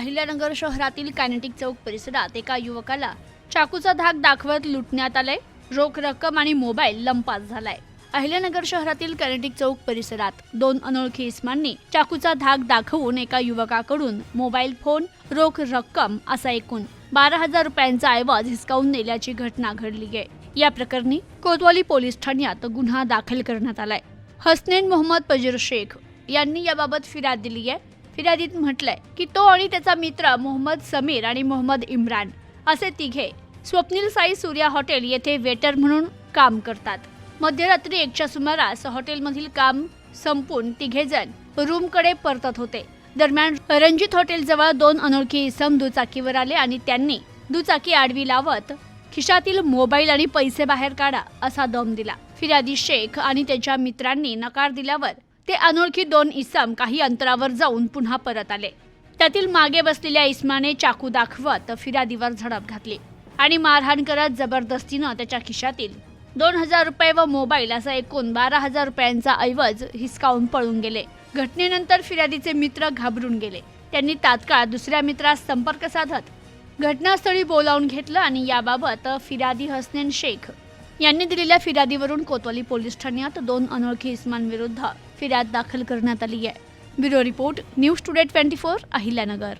अहिल्यानगर शहरातील कॅनेटिक चौक परिसरात एका युवकाला चाकूचा धाक दाखवत लुटण्यात आलाय. रोख रक्कम आणि मोबाईल लंपास झालाय. अहिल्यानगर शहरातील कॅनेटिक चौक परिसरात दोन अनोळखी इस्मांनी चाकूचा धाक दाखवून एका युवकाकडून मोबाईल फोन रोख रक्कम असा एकूण बारा हजार रुपयांचा ऐवज हिसकावून नेल्याची घटना घडली आहे. या प्रकरणी कोतवाली पोलीस ठाण्यात गुन्हा दाखल करण्यात आलाय. हसनेन मोहम्मद पजीर शेख यांनी याबाबत फिर्याद दिली आहे. फिर्यादीत म्हटलंय की तो आणि त्याचा मित्र मोहम्मद समीर आणि मोहम्मद इम्रान असे तिघे स्वप्नील साई सूर्या हॉटेल येथे वेटर म्हणून काम करतात. मध्यरात्री एकच्या सुमारास हॉटेलमधील काम संपून तिघेजण रूमकडे परतत होते. दरम्यान रणजित हॉटेलजवळ दोन अनोळखी इसम दुचाकीवर आले आणि त्यांनी दुचाकी आडवी लावत खिशातील मोबाईल आणि पैसे बाहेर काढा असा दम दिला. फिर्यादी शेख आणि त्याच्या मित्रांनी नकार दिल्यावर ते अनोळखी दोन इसम काही अंतरावर जाऊन पुन्हा परत आले. त्यातील मागे बसलेल्या इस्माने चाकू दाखवत फिर्यादीवर झडप घातली आणि मारहाण करत जबरदस्तीनं त्याच्या खिशातील दोन हजार रुपये व मोबाईल असा एकूण बारा हजार रुपयांचा ऐवज हिसकावून पळून गेले. घटनेनंतर फिर्यादीचे मित्र घाबरून गेले. त्यांनी तात्काळ दुसऱ्या मित्रास संपर्क साधत घटनास्थळी बोलावून घेतलं आणि याबाबत फिर्यादी हसनेन शेख यांनी दिलेल्या फिर्यादीवरून कोतवाली पोलीस ठाण्यात दोन अनोळखी इसमांविरुद्ध फिर्याद दाखल करण्यात आली आहे. Bureau report news today twenty four Ahilyanagar.